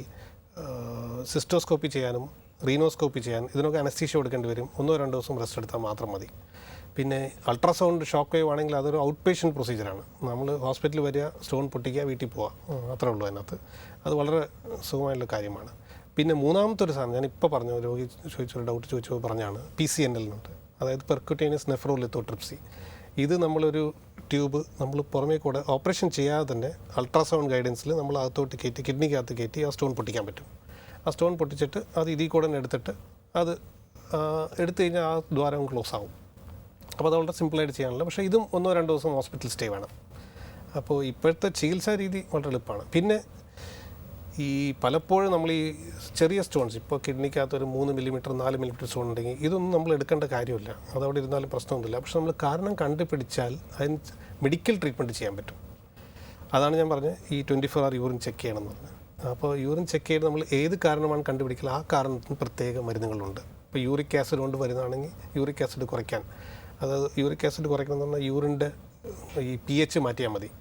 സിസ്റ്റോസ്കോപ്പി ചെയ്യാനും റീനോസ്കോപ്പി ചെയ്യാൻ ഇതിനൊക്കെ അനസ്തീഷ കൊടുക്കേണ്ടി വരും. ഒന്നോ രണ്ടോ ദിവസം റെസ്റ്റ് എടുത്താൽ മാത്രം മതി. പിന്നെ അൾട്രാസൗണ്ട് ഷോക്ക് വേവ് ആണെങ്കിൽ അതൊരു ഔട്ട് പേഷ്യന്റ് പ്രൊസീജിയറാണ് നമ്മൾ ഹോസ്പിറ്റലിൽ വരിക സ്റ്റോൺ പൊട്ടിക്കുക വീട്ടിൽ പോവുക. അത്രേ ഉള്ളൂ അതിനകത്ത്. അത് വളരെ സുഖമായുള്ള കാര്യമാണ്. പിന്നെ മൂന്നാമത്തെ ഒരു സാധനം ഞാൻ ഇപ്പോൾ പറഞ്ഞു രോഗി ചോദിച്ചൊരു ഡൗട്ട് ചോദിച്ചപ്പോൾ പറഞ്ഞാണ് പി സി എൻ എല്ലുണ്ട് അതായത് പെർക്കുട്ടേനിയസ് നെഫ്രോ ലിത്തോട്രിപ്സി ഇത് നമ്മളൊരു ട്യൂബ് നമ്മൾ പുറമേ കൂടെ ഓപ്പറേഷൻ ചെയ്യാതെ തന്നെ അൾട്രാസൗണ്ട് ഗൈഡൻസിൽ നമ്മൾ അകത്തോട്ട് കയറ്റി കിഡ്നിക്കകത്ത് കയറ്റി ആ സ്റ്റോൺ പൊട്ടിക്കാൻ പറ്റും. ആ സ്റ്റോൺ പൊട്ടിച്ചിട്ട് അത് ഇതിൽ കൂടെ എടുത്തിട്ട് അത് എടുത്തു കഴിഞ്ഞാൽ ആ ദ്വാരം ക്ലോസ് ആവും. അപ്പോൾ അത് വളരെ സിമ്പിളായിട്ട് ചെയ്യാനുള്ള പക്ഷേ ഇതും ഒന്നോ രണ്ടോ ദിവസം ഹോസ്പിറ്റൽ സ്റ്റേ വേണം. അപ്പോൾ ഇപ്പോഴത്തെ ചികിത്സാ രീതി വളരെ എളുപ്പമാണ്. പിന്നെ ഈ പലപ്പോഴും നമ്മൾ ഈ ചെറിയ സ്റ്റോൺസ് ഇപ്പോൾ കിഡ്നിക്കകത്ത് ഒരു മൂന്ന് മില്ലിമീറ്റർ നാല് മില്ലിമീറ്റർ സ്റ്റോൺ ഉണ്ടെങ്കിൽ ഇതൊന്നും നമ്മൾ എടുക്കേണ്ട കാര്യമില്ല. അതവിടെ ഇരുന്നാലും പ്രശ്നമൊന്നുമില്ല. പക്ഷെ നമ്മൾ കാരണം കണ്ടുപിടിച്ചാൽ അതിന് മെഡിക്കൽ ട്രീറ്റ്മെന്റ് ചെയ്യാൻ പറ്റും. അതാണ് ഞാൻ പറഞ്ഞത്. ഈ twenty four hour urine check ചെയ്യണമെന്ന് പറഞ്ഞത് അപ്പോൾ യൂറിൻ ചെക്ക് ചെയ്ത് നമ്മൾ ഏത് കാരണമാണ് കണ്ടുപിടിക്കൽ? ആ കാരണത്തിന് പ്രത്യേക മരുന്നുകളുണ്ട്. ഇപ്പോൾ യൂറിക് ആസിഡ് കൊണ്ട് വരുന്നതാണെങ്കിൽ യൂറിക് ആസിഡ് കുറയ്ക്കാൻ. അതായത് യൂറിക് ആസിഡ് കുറയ്ക്കണം എന്ന് പറഞ്ഞാൽ യൂറിന്റെ ഈ പി എച്ച് മാറ്റിയാൽ മതി.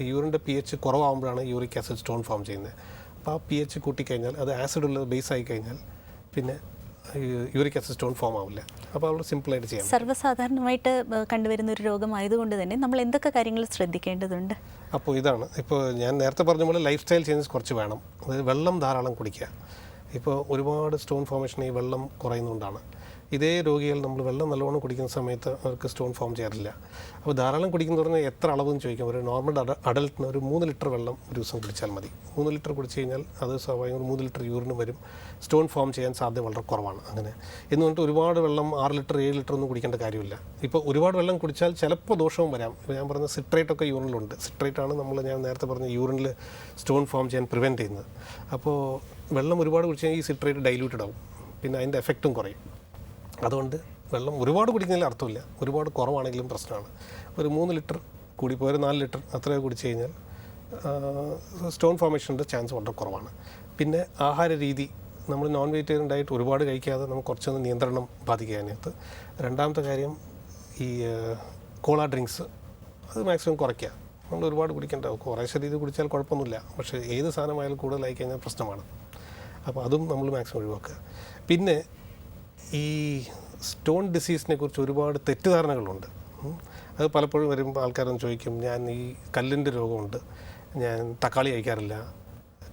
യൂറിന്റെ പി എച്ച് കുറവാകുമ്പോഴാണ് യൂറിക് ആസിഡ് സ്റ്റോൺ ഫോം ചെയ്യുന്നത്. അപ്പോൾ ആ പി എച്ച് കൂട്ടിക്കഴിഞ്ഞാൽ അത് ആസിഡ് ഉള്ളത് ബേസ് ആയി കഴിഞ്ഞാൽ പിന്നെ യൂറിക് ആസിഡ് സ്റ്റോൺ ഫോം ആവില്ല. അപ്പോൾ അവിടെ സിമ്പിളായിട്ട് ചെയ്യാം സർവസാധാരണമായിട്ട് കണ്ടുവരുന്ന ഒരു രോഗമായതുകൊണ്ട് തന്നെ നമ്മൾ എന്തൊക്കെ കാര്യങ്ങൾ ശ്രദ്ധിക്കേണ്ടതുണ്ട്? അപ്പോൾ ഇതാണ്. ഇപ്പോൾ ഞാൻ നേരത്തെ പറഞ്ഞ പോലെ ലൈഫ് സ്റ്റൈൽ ചേഞ്ചസ് കുറച്ച് വേണം. അതായത് വെള്ളം ധാരാളം കുടിക്കുക. ഇപ്പോൾ ഒരുപാട് സ്റ്റോൺ ഫോർമേഷൻ ഈ വെള്ളം കുറയുന്നതുകൊണ്ടാണ്. ഇതേ രോഗികൾ നമ്മൾ വെള്ളം നല്ലോണം കുടിക്കുന്ന സമയത്ത് അവർക്ക് സ്റ്റോൺ ഫോം ചെയ്യാറില്ല. അപ്പോൾ ധാരാളം കുടിക്കുന്ന പറഞ്ഞാൽ എത്ര അളവെന്ന് ചോദിക്കാം. ഒരു നോർമൽ അഡൽട്ടിന് ഒരു മൂന്ന് ലിറ്റർ വെള്ളം ഒരു ദിവസം കുടിച്ചാൽ മതി. മൂന്ന് ലിറ്റർ കുടിച്ച് കഴിഞ്ഞാൽ അത് സ്വാഭാവികം മൂന്ന് ലിറ്റർ യൂറിനും വരും. സ്റ്റോൺ ഫോം ചെയ്യാൻ സാധ്യത വളരെ കുറവാണ് അങ്ങനെ. എന്ന് പറഞ്ഞിട്ട് ഒരുപാട് വെള്ളം ആറ് ലിറ്റർ ഏഴ് ലിറ്റർ ഒന്നും കുടിക്കേണ്ട കാര്യമില്ല. ഇപ്പോൾ ഒരുപാട് വെള്ളം കുടിച്ചാൽ ചിലപ്പോൾ ദോഷവും വരാം. ഞാൻ പറഞ്ഞ സിട്രേറ്റ് ഒക്കെ യൂറിനിലുണ്ട് സിട്രേറ്റ് ആണ് നമ്മൾ ഞാൻ നേരത്തെ പറഞ്ഞ യൂറിനിൽ സ്റ്റോൺ ഫോം ചെയ്യാൻ പ്രിവെന്റ് ചെയ്യുന്നത്. അപ്പോൾ വെള്ളം ഒരുപാട് കുടിച്ച് കഴിഞ്ഞാൽ ഈ സിട്രേറ്റ് ഡൈല്യൂട്ടഡ് ആവും. പിന്നെ അതിന്റെ എഫക്റ്റും കുറയും. അതുകൊണ്ട് വെള്ളം ഒരുപാട് കുടിക്കുന്നതിൽ അർത്ഥമില്ല. ഒരുപാട് കുറവാണെങ്കിലും പ്രശ്നമാണ്. ഒരു മൂന്ന് ലിറ്റർ കൂടി ഒരു നാല് ലിറ്റർ അത്രയൊക്കെ കുടിച്ച് കഴിഞ്ഞാൽ സ്റ്റോൺ ഫോർമേഷന്റെ ചാൻസ് വളരെ കുറവാണ്. പിന്നെ ആഹാര രീതി നമ്മൾ നോൺ വെജിറ്റേറിയൻ ഡയറ്റ് ഒരുപാട് കഴിക്കാതെ നമുക്ക് കുറച്ചൊന്ന് നിയന്ത്രണം ബാധിക്കാനകത്ത് രണ്ടാമത്തെ കാര്യം ഈ കോള ഡ്രിങ്ക്സ് അത് മാക്സിമം കുറയ്ക്കുക. നമ്മൾ ഒരുപാട് കുടിക്കേണ്ട കുറേശ്ശെ രീതി കുടിച്ചാൽ കുഴപ്പമൊന്നുമില്ല. പക്ഷേ ഏത് സാധനമായാലും കൂടുതലായി കഴിഞ്ഞാൽ പ്രശ്നമാണ്. അപ്പോൾ അതും നമ്മൾ മാക്സിമം ഒഴിവാക്കുക. പിന്നെ ഈ സ്റ്റോൺ ഡിസീസിനെ കുറിച്ച് ഒരുപാട് തെറ്റിദ്ധാരണകളുണ്ട്. അത് പലപ്പോഴും വരുമ്പോൾ ആൾക്കാരൊന്ന് ചോദിക്കും ഞാൻ ഈ കല്ലിന്റെ രോഗമുണ്ട്. ഞാൻ തക്കാളി കഴിക്കാറില്ല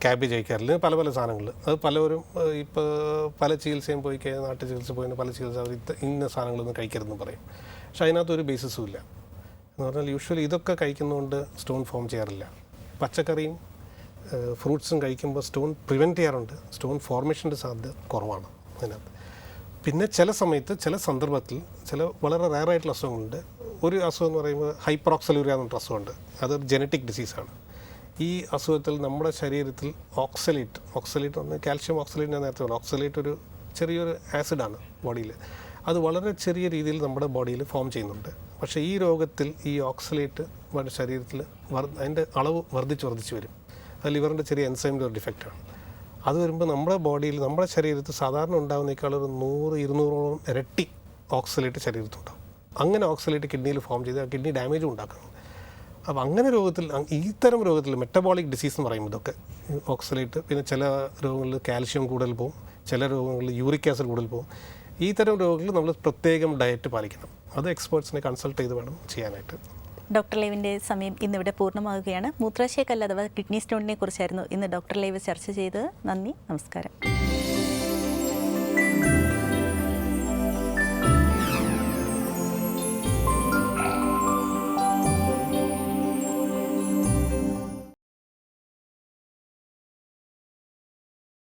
ക്യാബേജ് കഴിക്കാറില്ല പല പല സാധനങ്ങൾ. അത് പലവരും ഇപ്പോൾ പല ചികിത്സയും പോയി കഴിഞ്ഞാൽ നാട്ടു ചികിത്സ പോയി പല ചികിത്സ അവർ ഇന്ന സാധനങ്ങളൊന്നും കഴിക്കരുതെന്ന് പറയും. പക്ഷെ അതിനകത്തൊരു ബേസിസും ഇല്ല. എന്ന് പറഞ്ഞാൽ യൂഷ്വലി ഇതൊക്കെ കഴിക്കുന്നതുകൊണ്ട് സ്റ്റോൺ ഫോം ചെയ്യാറില്ല. പച്ചക്കറിയും ഫ്രൂട്ട്സും കഴിക്കുമ്പോൾ സ്റ്റോൺ പ്രിവെന്റ് ചെയ്യാറുണ്ട്. സ്റ്റോൺ ഫോർമേഷന്റെ സാധ്യത കുറവാണ് അതിനകത്ത്. പിന്നെ ചില സമയത്ത് ചില സന്ദർഭത്തിൽ ചില വളരെ റയർ ആയിട്ടുള്ള അസുഖങ്ങളുണ്ട് ഒരു അസുഖം എന്ന് പറയുമ്പോൾ ഹൈപ്രോക്സലൂരിയ എന്ന് പറഞ്ഞ അസുഖമുണ്ട്. അതൊരു ജനറ്റിക് ഡിസീസാണ് ഈ അസുഖത്തിൽ നമ്മുടെ ശരീരത്തിൽ ഓക്സലേറ്റ് ഓക്സലേറ്റ് എന്ന് കാൽഷ്യം ഓക്സലേറ്റ് ഞാൻ നേരത്തെ പറഞ്ഞു ഓക്സലേറ്റ് ഒരു ചെറിയൊരു ആസിഡാണ് ബോഡിയിൽ അത് വളരെ ചെറിയ രീതിയിൽ നമ്മുടെ ബോഡിയിൽ ഫോം ചെയ്യുന്നുണ്ട്. പക്ഷേ ഈ രോഗത്തിൽ ഈ ഓക്സലേറ്റ് നമ്മുടെ ശരീരത്തിൽ അതിന്റെ അളവ് വർദ്ധിച്ച് വർദ്ധിച്ച് വരും. അത് ലിവറിന്റെ ചെറിയ എൻസൈമിന്റെ ഒരു ഡിഫക്റ്റാണ് അത് വരുമ്പോൾ നമ്മുടെ ബോഡിയിൽ നമ്മുടെ ശരീരത്തിൽ സാധാരണ ഉണ്ടാകുന്നേക്കാൾ ഒരു നൂറ് ഇരുന്നൂറോളം ഇരട്ടി ഓക്സലേറ്റ് ശരീരത്തുണ്ടാകും അങ്ങനെ ഓക്സലേറ്റ് കിഡ്നിയിൽ ഫോം ചെയ്ത് കിഡ്നി ഡാമേജ് ഉണ്ടാക്കുന്നത് അപ്പോൾ അങ്ങനെ രോഗത്തിൽ ഇത്തരം രോഗത്തിൽ മെറ്റബോളിക് ഡിസീസ് എന്ന് പറയുമ്പോൾ ഇതൊക്കെ ഓക്സലേറ്റ് പിന്നെ ചില രോഗങ്ങളിൽ കാൽഷ്യം കൂടുതൽ പോകും ചില രോഗങ്ങളിൽ യൂറിക് ആസിഡ് കൂടുതൽ പോകും ഈ തരം രോഗങ്ങളിൽ നമ്മൾ പ്രത്യേകം ഡയറ്റ് പാലിക്കണം. അത് എക്സ്പേർട്സിനെ കൺസൾട്ട് ചെയ്ത് വേണം ചെയ്യാനായിട്ട്. ഡോക്ടർ ലേവിന്റെ സമയം ഇന്നിവിടെ പൂർണമാവുകയാണ്. മൂത്രാശയക്കല്ല് അഥവാ കിഡ്നി സ്റ്റോണിനെ കുറിച്ചായിരുന്നു ഇന്ന് ഡോക്ടർ ലേവ് ചർച്ച ചെയ്തത്. നന്ദി നമസ്കാരം.